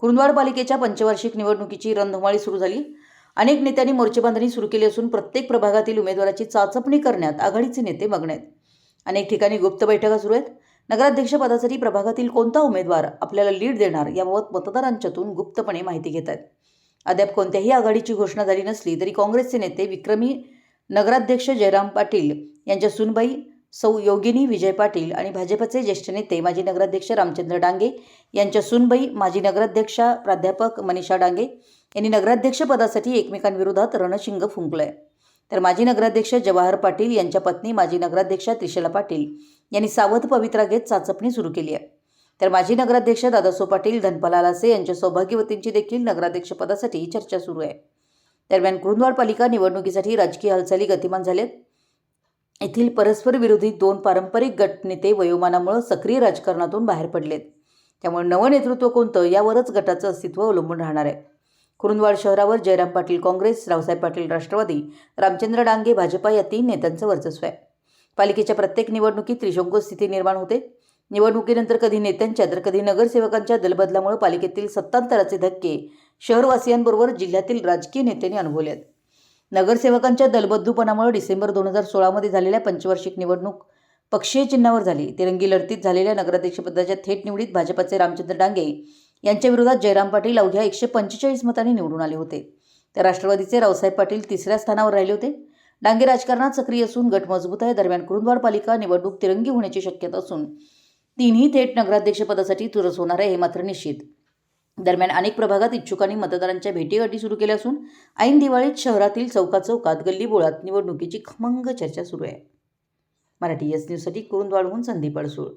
कुरुंदवाड पालिकेच्या पंचवार्षिक निवडणुकीची रणधुमाळी सुरू झाली. अनेक नेत्यांनी मोर्चेबांधणी सुरू केली असून प्रत्येक प्रभागातील उमेदवाराची चाचपणी करण्यात आघाडीचे नेते मग्न आहेत. अनेक ठिकाणी गुप्त बैठका सुरू आहेत. नगराध्यक्षपदासाठी प्रभागातील कोणता उमेदवार आपल्याला लीड देणार याबाबत मतदारांच्यातून गुप्तपणे माहिती घेत आहेत. अद्याप कोणत्याही आघाडीची घोषणा झाली नसली तरी काँग्रेसचे नेते विक्रमी नगराध्यक्ष जयराम पाटील यांच्या सुनबाई सौ योगिनी विजय पाटील आणि भाजपचे ज्येष्ठ नेते माजी नगराध्यक्ष रामचंद्र डांगे यांच्या सुनबाई माजी नगराध्यक्षा प्राध्यापक मनीषा डांगे यांनी नगराध्यक्ष पदासाठी एकमेकांविरोधात रणशिंग फुंकलंय. तर माजी नगराध्यक्ष जवाहर पाटील यांच्या पत्नी माजी नगराध्यक्षा त्रिशला पाटील यांनी सावध पवित्रा घेत चाचपणी सुरू केली आहे. तर माजी नगराध्यक्ष दादासो पाटील धनपाला लासे यांच्या सौभाग्यवतींची देखील नगराध्यक्षपदासाठी चर्चा सुरू आहे. दरम्यान कुरुंदवाड पालिका निवडणुकीसाठी राजकीय हालचाली गतिमान झाल्यात. येथील परस्पर विरोधी दोन पारंपरिक गटनेते वयोमानामुळं वयोमानामुळे सक्रिय राजकारणातून बाहेर पडलेत. त्यामुळे नवं नेतृत्व कोणतं यावरच गटाचं अस्तित्व अवलंबून राहणार आहे. कुरुंदवाड शहरावर जयराम पाटील काँग्रेस रावसाहेब पाटील राष्ट्रवादी रामचंद्र डांगे भाजपा या तीन नेत्यांचं वर्चस्व आहे. पालिकेच्या प्रत्येक निवडणुकीत त्रिशंकू स्थिती निर्माण होते. निवडणुकीनंतर कधी नेत्यांच्या तर कधी नगरसेवकांच्या दलबदलामुळे पालिकेतील सत्तांतराचे धक्के शहरवासियांबरोबर जिल्ह्यातील राजकीय नेत्यांनी अनुभवले आहेत. नगरसेवकांच्या दलबद्धूपणामुळे डिसेंबर दोन हजार सोळामध्ये झालेल्या पंचवार्षिक निवडणूक पक्षीय चिन्हावर झाली. तिरंगी लढतीत झालेल्या नगराध्यक्षपदाच्या थेट निवडीत भाजपाचे रामचंद्र डांगे यांच्या विरोधात जयराम पाटील अवघ्या एकशे पंचेचाळीस मतांनी निवडून आले होते. तर राष्ट्रवादीचे रावसाहेब पाटील तिसऱ्या स्थानावर राहिले होते. डांगे राजकारणात सक्रिय असून गट मजबूत आहे. दरम्यान कुरुंदवाड पालिका निवडणूक तिरंगी होण्याची शक्यता असून तिन्ही थेट नगराध्यक्षपदासाठी चुरस होणार आहे हे मात्र निश्चित. दरम्यान अनेक प्रभागात इच्छुकांनी मतदारांच्या भेटीगाठी सुरू केल्या असून ऐन दिवाळीत शहरातील चौकाचौकात गल्लीबोळात निवडणुकीची खमंग चर्चा सुरू आहे. मराठी एस न्यूजसाठी कुरुंदवाडहून संदीप अडसूळ